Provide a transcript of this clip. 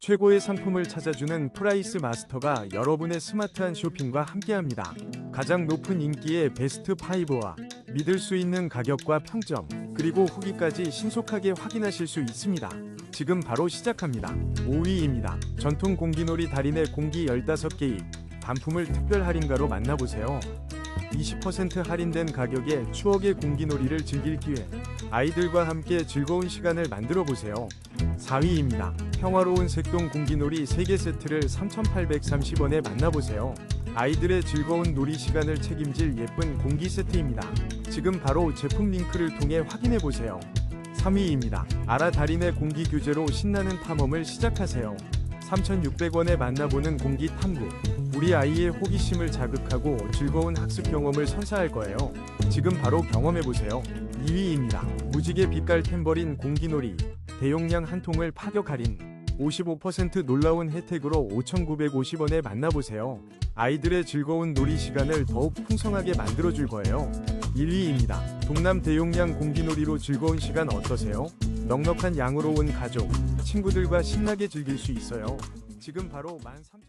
최고의 상품을 찾아주는 프라이스 마스터가 여러분의 스마트한 쇼핑과 함께합니다. 가장 높은 인기의 베스트 5와 믿을 수 있는 가격과 평점, 그리고 후기까지 신속하게 확인하실 수 있습니다. 지금 바로 시작합니다. 5위입니다. 전통 공기놀이 달인의 공기 15개입 반품을 특별 할인가로 만나보세요. 20% 할인된 가격에 추억의 공기놀이를 즐길 기회. 아이들과 함께 즐거운 시간을 만들어 보세요. 4위입니다. 평화로운 색동 공기놀이 3개 세트를 3,830원에 만나보세요. 아이들의 즐거운 놀이 시간을 책임질 예쁜 공기 세트입니다. 지금 바로 제품 링크를 통해 확인해 보세요. 3위입니다. 아라 달인의 공기 규제로 신나는 탐험을 시작하세요. 3,600원에 만나보는 공기 탐구. 우리 아이의 호기심을 자극하고 즐거운 학습 경험을 선사할 거예요. 지금 바로 경험해 보세요. 2위입니다. 무지개 빛깔 탬버린 공기놀이. 대용량 한 통을 파격 할인. 55% 놀라운 혜택으로 5,950원에 만나보세요. 아이들의 즐거운 놀이 시간을 더욱 풍성하게 만들어줄 거예요. 1위입니다. 동남 대용량 공기놀이로 즐거운 시간 어떠세요? 넉넉한 양으로 온 가족, 친구들과 신나게 즐길 수 있어요. 지금 바로 13,000